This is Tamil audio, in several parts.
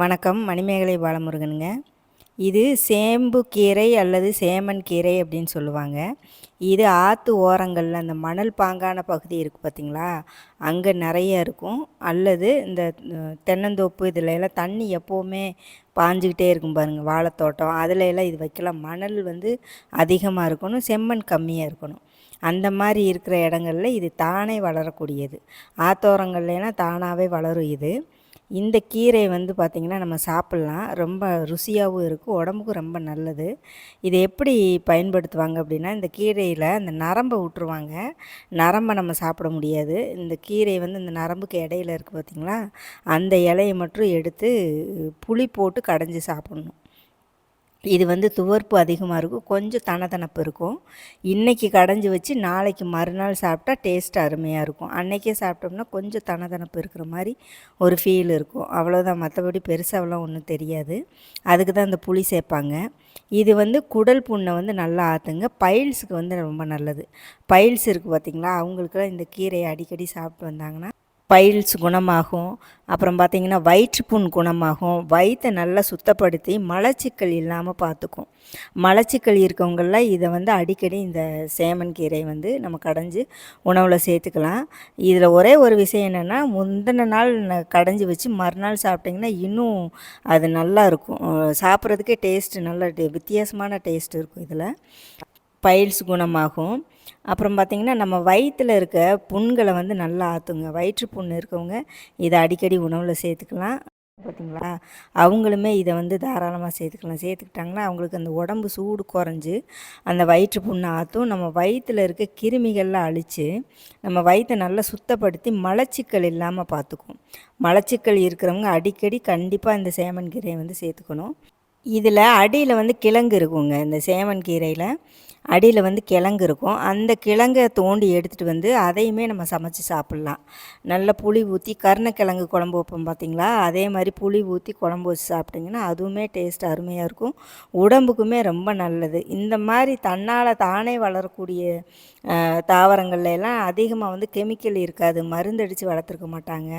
வணக்கம் மணிமேகலை பாலமுருகனுங்க. இது சேம்பு கீரை அல்லது சேமன் கீரை அப்படின்னு சொல்லுவாங்க. இது ஆற்று ஓரங்களில் அந்த மணல் பாங்கான பகுதி இருக்குது பார்த்திங்களா அங்கே நிறைய இருக்கும். அல்லது இந்த தென்னந்தோப்பு இதில் எல்லாம் தண்ணி எப்போவுமே பாஞ்சிக்கிட்டே இருக்கும் பாருங்கள் வாழைத்தோட்டம். அதில் எல்லாம் இது வைக்கலாம். மணல் வந்து அதிகமாக இருக்கணும் செம்மண் கம்மியாக இருக்கணும். அந்த மாதிரி இருக்கிற இடங்கள்ல இது தானே வளரக்கூடியது. ஆத்தோரங்கள்லாம் தானாகவே வளரும் இது. இந்த கீரை வந்து பார்த்திங்கன்னா நம்ம சாப்பிட்லாம். ரொம்ப ருசியாகவும் இருக்கும். உடம்புக்கும் ரொம்ப நல்லது. இது எப்படி பயன்படுத்துவாங்க அப்படின்னா இந்த கீரையில் அந்த நரம்பை விட்டுருவாங்க நரம்பை நம்ம சாப்பிட முடியாது. இந்த கீரை வந்து இந்த நரம்புக்கு இடையில இருக்குது பார்த்திங்களா? அந்த இலையை மட்டும் எடுத்து புளி போட்டு கடைஞ்சி சாப்பிட்ணும். இது வந்து துவர்ப்பு அதிகமாக இருக்கும். கொஞ்சம் தனதனப்பு இருக்கும். இன்றைக்கி கடைஞ்சி வச்சு நாளைக்கு மறுநாள் சாப்பிட்டா டேஸ்ட் அருமையாக இருக்கும். அன்றைக்கே சாப்பிட்டோம்னா கொஞ்சம் தனதனப்பு இருக்கிற மாதிரி ஒரு ஃபீல் இருக்கும். அவ்வளோதான் மற்றபடி பெருசாகலாம் ஒன்றும் தெரியாது. அதுக்கு தான் இந்த புளி சேர்ப்பாங்க. இது வந்து குடல் புண்ணை வந்து நல்லா ஆற்றுங்க பைல்ஸுக்கு வந்து ரொம்ப நல்லது. பைல்ஸ் இருக்குது பார்த்திங்களா அவங்களுக்குலாம் இந்த கீரையை அடிக்கடி சாப்பிட்டு வந்தாங்கன்னா பைல்ஸ் குணமாகும். அப்புறம் பார்த்திங்கன்னா வயிற்றுப்புண் குணமாகும். வயிற்றை நல்லா சுத்தப்படுத்தி மலச்சிக்கல் இல்லாமல் பார்த்துக்கும் மலச்சிக்கல் இருக்கவங்களாம் இதை வந்து அடிக்கடி இந்த சேமன் கீரை வந்து நம்ம கடைஞ்சி உணவில் சேர்த்துக்கலாம். இதில் ஒரே ஒரு விஷயம் என்னென்னா முந்தின நாள் கடைஞ்சி வச்சு மறுநாள் சாப்பிட்டிங்கன்னா இன்னும் அது நல்லா இருக்கும். சாப்பிட்றதுக்கே டேஸ்ட்டு நல்ல வித்தியாசமான டேஸ்ட் இருக்கும் இதில். பைல்ஸ் குணமாகும். அப்புறம் பார்த்திங்கன்னா நம்ம வயிற்றில் இருக்க புண்களை வந்து நல்லா ஆற்றுங்க வயிற்று புண் இருக்கவங்க இதை அடிக்கடி உணவில் சேர்த்துக்கலாம். பார்த்தீங்களா? அவங்களுமே இதை வந்து தாராளமாக சேர்த்துக்கலாம். சேர்த்துக்கிட்டாங்கன்னா அவங்களுக்கு அந்த உடம்பு சூடு குறைஞ்சி அந்த வயிற்று புண்ணை ஆற்றும் நம்ம வயிற்றில் இருக்க கிருமிகள்லாம் அழித்து நம்ம வயிற்றை நல்லா சுத்தப்படுத்தி மலச்சிக்கல் இல்லாமல் பார்த்துக்கும் மலச்சிக்கல் இருக்கிறவங்க அடிக்கடி கண்டிப்பாக இந்த சேமன் கீரையை வந்து சேர்த்துக்கணும். இதில் அடியில் வந்து கிழங்கு இருக்குங்க இந்த சேவன் கீரையில். அடியில் வந்து கிழங்கு இருக்கும். அந்த கிழங்கை தோண்டி எடுத்துகிட்டு வந்து அதையுமே நம்ம சமைச்சு சாப்பிட்லாம். நல்ல புளி ஊற்றி கருணக்கிழங்கு குழம்பு வைப்போம் பார்த்திங்களா? அதே மாதிரி புளி ஊற்றி குழம்பு வச்சு சாப்பிட்டிங்கன்னா அதுவுமே டேஸ்ட் அருமையாக இருக்கும். உடம்புக்குமே ரொம்ப நல்லது. இந்த மாதிரி தன்னால் தானே வளரக்கூடிய தாவரங்கள்ல எல்லாம் அதிகமாக வந்து கெமிக்கல் இருக்காது. மருந்தடித்து வளர்த்துருக்க மாட்டாங்க.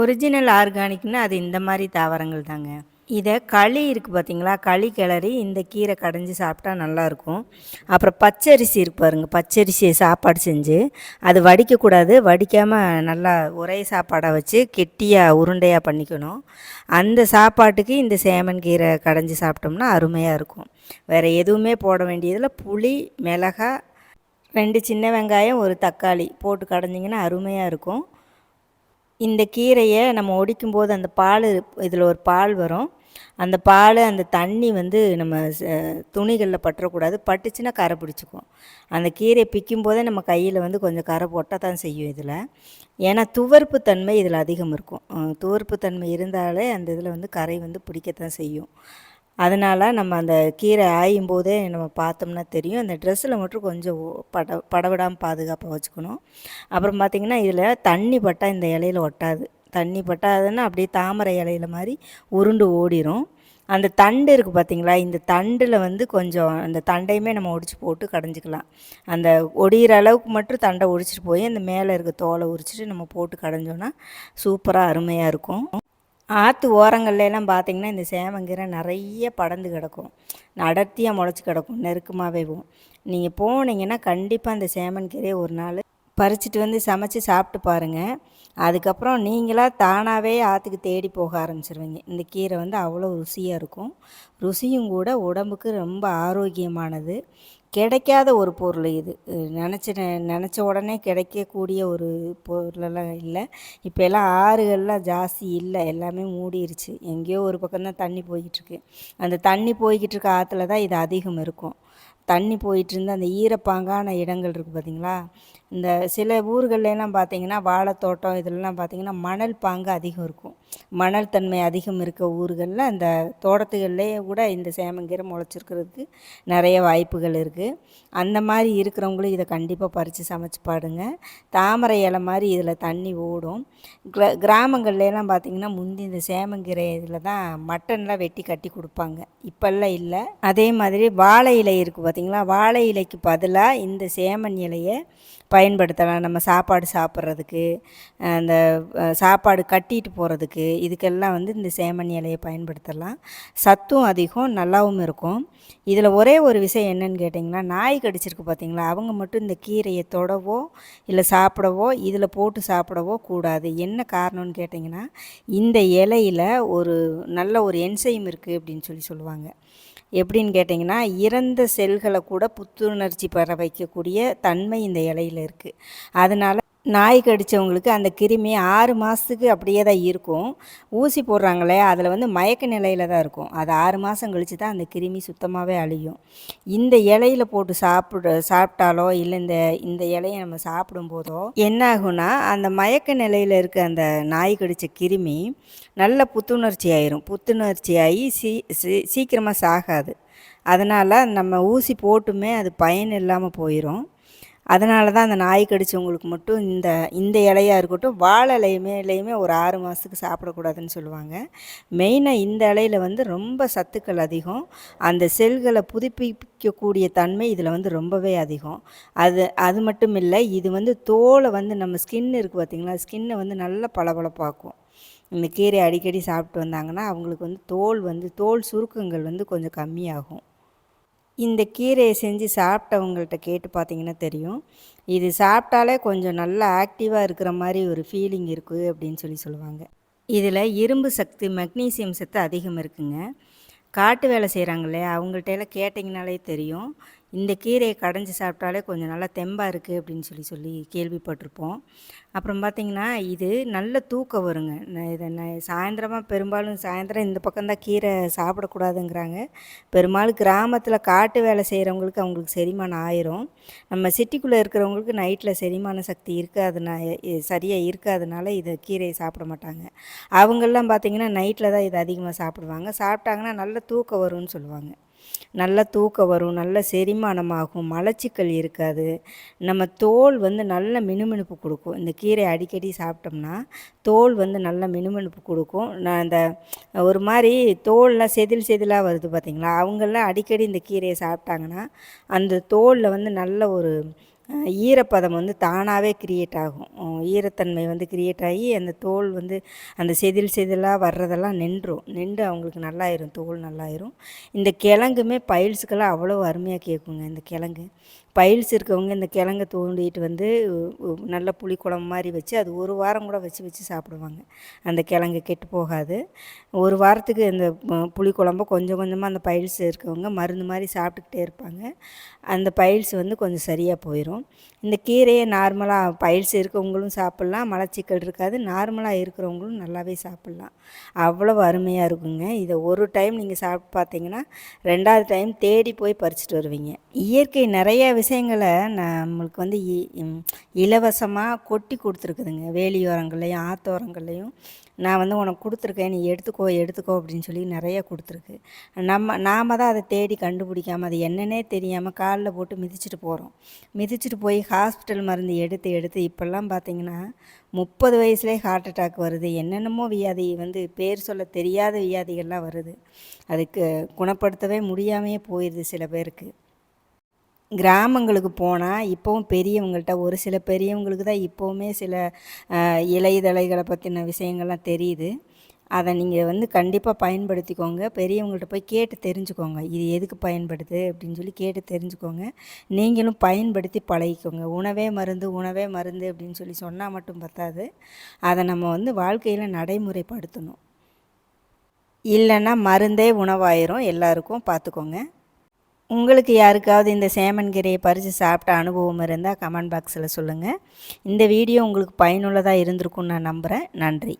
ஒரிஜினல் ஆர்கானிக்னா அது இந்த மாதிரி தாவரங்கள் தாங்க. இதை களி இருக்குது பார்த்தீங்களா களி கிளறி இந்த கீரை கடைஞ்சி சாப்பிட்டா நல்லாயிருக்கும். அப்புறம் பச்சரிசி இருக்கு பாருங்க. பச்சரிசியை சாப்பாடு செஞ்சு அது வடிக்கக்கூடாது. வடிக்காமல் நல்லா ஒரே சாப்பாடை வச்சு கெட்டியாக உருண்டையாக பண்ணிக்கணும். அந்த சாப்பாட்டுக்கு இந்த சேமன் கீரை கடைஞ்சி சாப்பிட்டோம்னா அருமையாக இருக்கும். வேறு எதுவுமே போட வேண்டியதில் புளி மிளகாய் ரெண்டு சின்ன வெங்காயம் ஒரு தக்காளி போட்டு கடைஞ்சிங்கன்னா அருமையாக இருக்கும். இந்த கீரையை நம்ம ஒடிக்கும்போது அந்த பால் இதில் ஒரு பால் வரும். அந்த பால் அந்த தண்ணி வந்து நம்ம துணிகளில் பற்றக்கூடாது. பட்டுச்சுன்னா கரை பிடிச்சிக்கும் அந்த கீரையை பிக்கும் போதே நம்ம கையில் வந்து கொஞ்சம் கரை போட்டால் தான் செய்யும் இதில். ஏன்னா துவர்ப்பு தன்மை இதில் அதிகம் இருக்கும். துவர்ப்பு தன்மை இருந்தாலே அந்த இதில் வந்து கரை வந்து பிடிக்கத்தான் செய்யும். அதனால் நம்ம அந்த கீரை ஆயும் போதே நம்ம பார்த்தோம்னா தெரியும். அந்த ட்ரெஸ்ஸில் மட்டும் கொஞ்சம் பட படவிடாமல் பாதுகாப்பாக வச்சுக்கணும். அப்புறம் பார்த்திங்கன்னா இதில் தண்ணி பட்டால் இந்த இலையில ஒட்டாது. தண்ணி பட்டாதுன்னா அப்படியே தாமரை இலையில மாதிரி உருண்டு ஓடிரும். அந்த தண்டு இருக்குது பார்த்தீங்களா இந்த தண்டில் வந்து கொஞ்சம் அந்த தண்டையுமே நம்ம ஒடிச்சு போட்டு கடைஞ்சிக்கலாம். அந்த ஒடிகிற அளவுக்கு மட்டும் தண்டை ஒடிச்சிட்டு போய் அந்த மேலே இருக்க தோலை உரிச்சிட்டு நம்ம போட்டு கடைஞ்சோன்னா சூப்பராக அருமையாக இருக்கும். ஆற்று ஓரங்கள்லாம் பார்த்திங்கன்னா பார்த்தீங்கன்னா இந்த சேமங்கீரை நிறைய படந்து கிடக்கும். அடர்த்தியாக முளைச்சி கிடக்கும். நெருக்கமாகவே போகும். நீங்கள் போனீங்கன்னா கண்டிப்பாக அந்த சேமன் கீரையை ஒரு நாள் பறிச்சிட்டு வந்து சமைச்சு சாப்பிட்டு பாருங்கள் அதுக்கப்புறம் நீங்களாக தானாகவே ஆற்றுக்கு தேடி போக ஆரம்பிச்சிருவீங்க. இந்த கீரை வந்து அவ்வளோ ருசியாக இருக்கும். ருசியும் கூட உடம்புக்கு ரொம்ப ஆரோக்கியமானது. கிடைக்காத ஒரு பொருள் இது. நினச்ச நினச்ச உடனே கிடைக்கக்கூடிய ஒரு பொருளெல்லாம் இல்லை. இப்போ எல்லாம் ஆறுகள்லாம் ஜாஸ்தி இல்லை. எல்லாமே மூடிருச்சு. எங்கேயோ ஒரு பக்கம்தான் தண்ணி போய்கிட்டுருக்கு அந்த தண்ணி போய்கிட்டு இருக்க ஆற்றுல தான் இது அதிகம் இருக்கும். தண்ணி போயிட்டு இருந்த அந்த ஈரப்பாங்கான இடங்கள் இருக்குது பார்த்தீங்களா இந்த சில ஊர்கள்ல பார்த்திங்கன்னா வாழைத்தோட்டம் இதெல்லாம் பார்த்தீங்கன்னா மணல் பாங்கு அதிகம் இருக்கும். மணல் தன்மை அதிகம் இருக்க ஊர்களில் அந்த தோட்டத்துகள்லேயே கூட இந்த சேமங்கீரை முளைச்சிருக்கிறதுக்கு நிறைய வாய்ப்புகள் இருக்குது அந்த மாதிரி இருக்கிறவங்களும் இதை கண்டிப்பாக பறித்து சமைச்சு பாடுங்க தாமரை இலை மாதிரி இதில் தண்ணி ஓடும். கிர கிராமங்கள்லாம் பார்த்திங்கன்னா பார்த்தீங்கன்னா முந்தி இந்த சேமங்கீரை இதில் தான் மட்டன்லாம் வெட்டி கட்டி கொடுப்பாங்க. இப்போல்லாம் இல்லை. அதே மாதிரி வாழை இலை இருக்குது பார்த்திங்களா? வாழை இலைக்கு பதிலாக இந்த சேமன் இலையை பயன்படுத்தலாம். நம்ம சாப்பாடு சாப்பிட்றதுக்கு அந்த சாப்பாடு கட்டிட்டு போகிறதுக்கு இதுக்கெல்லாம் வந்து இந்த சேமன் இலையை பயன்படுத்தலாம். சத்தும் அதிகம் நல்லாவும் இருக்கும். இதில் ஒரே ஒரு விஷயம் என்னன்னு கேட்டிங்கன்னா நாய் கடிச்சிருக்கு பார்த்தீங்களா? அவங்க மட்டும் இந்த கீரையை தொடவோ இல்லை சாப்பிடவோ இதில் போட்டு சாப்பிடவோ கூடாது. என்ன காரணம்னு கேட்டிங்கன்னா இந்த இலையில் ஒரு நல்ல ஒரு என்சைம் இருக்குது அப்படின்னு சொல்லி சொல்லுவாங்க. எப்படின்னு கேட்டிங்கன்னா இறந்த செல்களை கூட புத்துணர்ச்சி பெற வைக்கக்கூடிய தன்மை இந்த இலையில் இருக்குது அதனால் நாய் கடித்தவங்களுக்கு அந்த கிருமி ஆறு மாதத்துக்கு அப்படியே தான் இருக்கும். ஊசி போடுறாங்களே அதில் வந்து மயக்க நிலையில் தான் இருக்கும். அது ஆறு மாதம் கழித்து தான் அந்த கிருமி சுத்தமாகவே அழியும். இந்த இலையில போட்டு சாப்பிட சாப்பிட்டாலோ இல்லை இந்த இந்த இலையை நம்ம சாப்பிடும்போதோ என்ன ஆகும்னா அந்த மயக்க நிலையில் இருக்க அந்த நாய் கடித்த கிருமி நல்ல புத்துணர்ச்சி ஆயிரும். புத்துணர்ச்சி ஆகி சீ சீக்கிரமாக சாகாது. அதனால் நம்ம ஊசி போட்டுமே அது பயன் இல்லாமல் போயிடும் அதனால தான் அந்த நாய் கடிச்சவங்களுக்கு மட்டும் இந்த இந்த இலையாக இருக்கட்டும் வாழை இலையுமே ஒரு ஆறு மாதத்துக்கு சாப்பிடக்கூடாதுன்னு சொல்லுவாங்க. மெயினாக இந்த இலையில் வந்து ரொம்ப சத்துக்கள் அதிகம். அந்த செல்களை புதுப்பிக்கக்கூடிய தன்மை இதில் வந்து ரொம்பவே அதிகம். அது அது மட்டும் இல்லை இது வந்து தோலை வந்து நம்ம ஸ்கின் இருக்குது பார்த்திங்களா ஸ்கின்னை வந்து நல்லா பளபளப்பாக்கும். இந்த கீரை அடிக்கடி சாப்பிட்டு வந்தாங்கன்னா அவங்களுக்கு வந்து தோல் வந்து தோல் சுருக்கங்கள் வந்து கொஞ்சம் கம்மியாகும். இந்த கீரையை செஞ்சு சாப்பிட்டவங்கள்ட்ட கேட்டு பார்த்தீங்கன்னா தெரியும். இது சாப்பிட்டாலே கொஞ்சம் நல்லா ஆக்டிவாக இருக்கிற மாதிரி ஒரு ஃபீலிங் இருக்குது அப்படின்னு சொல்லி சொல்லுவாங்க. இதில் இரும்பு சக்தி மெக்னீசியம் சத்து அதிகம் இருக்குங்க. காட்டு வேலை செய்கிறாங்களே அவங்கள்ட்ட எல்லாம் கேட்டிங்கனாலே தெரியும். இந்த கீரையை கடைஞ்சி சாப்பிட்டாலே கொஞ்சம் நல்லா தெம்பாக இருக்குது அப்படின்னு சொல்லி சொல்லி கேள்விப்பட்டிருப்போம். அப்புறம் பார்த்திங்கன்னா இது நல்ல தூக்கம் வருங்க. இதை நான் சாயந்தரமாக பெரும்பாலும் சாயந்தரம் இந்த பக்கம்தான் கீரை சாப்பிடக்கூடாதுங்கிறாங்க. பெரும்பாலும் கிராமத்தில் காட்டு வேலை செய்கிறவங்களுக்கு அவங்களுக்கு செரிமானம் ஆயிரும். நம்ம சிட்டிக்குள்ளே இருக்கிறவங்களுக்கு நைட்டில் செரிமான சக்தி இருக்காதுனா சரியாக இருக்காதனால இதை கீரையை சாப்பிட மாட்டாங்க. அவங்கெல்லாம் பார்த்திங்கன்னா நைட்டில் தான் இதை அதிகமாக சாப்பிடுவாங்க. சாப்பிட்டாங்கன்னா நல்ல தூக்கம் வரும்னு சொல்லுவாங்க. நல்ல தூக்கம் வரும் நல்ல செரிமானமாகும் மலச்சிக்கல் இருக்காது. நம்ம தோல் வந்து நல்ல மினுமினுப்பு கொடுக்கும். இந்த கீரை அடிக்கடி சாப்பிட்டோம்னா தோல் வந்து நல்ல மினுமினுப்பு கொடுக்கும். நான் அந்த ஒரு மாதிரி தோல்லாம் செதில் செதிலாக வருது பார்த்திங்களா அவங்கெல்லாம் அடிக்கடி இந்த கீரையை சாப்பிட்டாங்கன்னா அந்த தோலில் வந்து நல்ல ஒரு ஈரப்பதம் வந்து தானாகவே க்ரியேட் ஆகும். ஈரத்தன்மை வந்து க்ரியேட் ஆகி அந்த தோல் வந்து அந்த செதில் செதிலாக வர்றதெல்லாம் நின்றும். நின்று அவங்களுக்கு நல்லாயிரும் தோல் நல்லாயிரும். இந்த கிழங்குமே பயில்ஸுக்கெல்லாம் அவ்வளோ அருமையாக கேட்குங்க இந்த கிழங்கு. பைல்ஸ் இருக்கவங்க இந்த கிழங்க தோண்டிட்டு வந்து நல்ல புளிக்குழம்பு மாதிரி வச்சு அது ஒரு வாரம் கூட வச்சு வச்சு சாப்பிடுவாங்க. அந்த கிழங்கு கெட்டு போகாது. ஒரு வாரத்துக்கு இந்த புளிக்குழம்பு கொஞ்சம் கொஞ்சமாக அந்த பைல்ஸ் இருக்கவங்க மருந்து மாதிரி சாப்பிட்டுக்கிட்டே இருப்பாங்க. அந்த பைல்ஸ் வந்து கொஞ்சம் சரியாக போயிடும் இந்த கீரையை நார்மலாக பைல்ஸ் இருக்கவங்களும் சாப்பிட்லாம். மலச்சிக்கல் இருக்காது. நார்மலாக இருக்கிறவங்களும் நல்லாவே சாப்பிட்லாம். அவ்வளோ அருமையாக இருக்குங்க. இதை ஒரு டைம் நீங்கள் சாப்பிட்டு பார்த்தீங்கன்னா ரெண்டாவது டைம் தேடி போய் பறிச்சிட்டு வருவீங்க. இயற்கை நிறைய விஷயங்களை நம்மளுக்கு வந்து இலவசமாக கொட்டி கொடுத்துருக்குதுங்க. வேலியோரங்கள்லையும் ஆத்தோரங்கள்லையும் நான் வந்து உனக்கு கொடுத்துருக்கேன் நீ எடுத்துக்கோ எடுத்துக்கோ அப்படின்னு சொல்லி நிறைய கொடுத்துருக்கு. நம்ம நாம் தான் அதை தேடி கண்டுபிடிக்காமல் அது என்னன்னே தெரியாமல் காலில் போட்டு மிதிச்சுட்டு போகிறோம் மிதிச்சுட்டு போய் ஹாஸ்பிட்டல் மருந்து எடுத்து எடுத்து இப்போல்லாம் பார்த்திங்கன்னா முப்பது வயசுலேயே ஹார்ட் அட்டாக் வருது. என்னென்னமோ வியாதி வந்து பேர் சொல்ல தெரியாத வியாதிகள்லாம் வருது. அதுக்கு குணப்படுத்தவே முடியாமையே போயிடுது சில பேருக்கு. கிராமங்களுக்கு போனால் இப்போவும் பெரியவங்கள்ட்ட ஒரு சில பெரியவங்களுக்கு தான் இப்போவுமே சில இலைதழைகளை பற்றின விஷயங்கள்லாம் தெரியுது. அதை நீங்கள் வந்து கண்டிப்பாக பயன்படுத்திக்கோங்க. பெரியவங்கள்ட்ட போய் கேட்டு தெரிஞ்சுக்கோங்க. இது எதுக்கு பயன்படுது அப்படின்னு சொல்லி கேட்டு தெரிஞ்சுக்கோங்க. நீங்களும் பயன்படுத்தி பழகிக்கோங்க. உணவே மருந்து உணவே மருந்து அப்படின்னு சொல்லி சொன்னால் மட்டும் பத்தாது. அதை நம்ம வந்து வாழ்க்கையில் நடைமுறைப்படுத்தணும். இல்லைன்னா மருந்தே உணவாயிரும். எல்லாருக்கும் பார்த்துக்கோங்க உங்களுக்கு யாருக்காவது இந்த சேமன் கீரையை பறித்து சாப்பிட்ட அனுபவம் இருந்தால் கமெண்ட் பாக்ஸில் சொல்லுங்கள் இந்த வீடியோ உங்களுக்கு பயனுள்ளதாக இருந்திருக்கும்னு நான் நம்புகிறேன் நன்றி.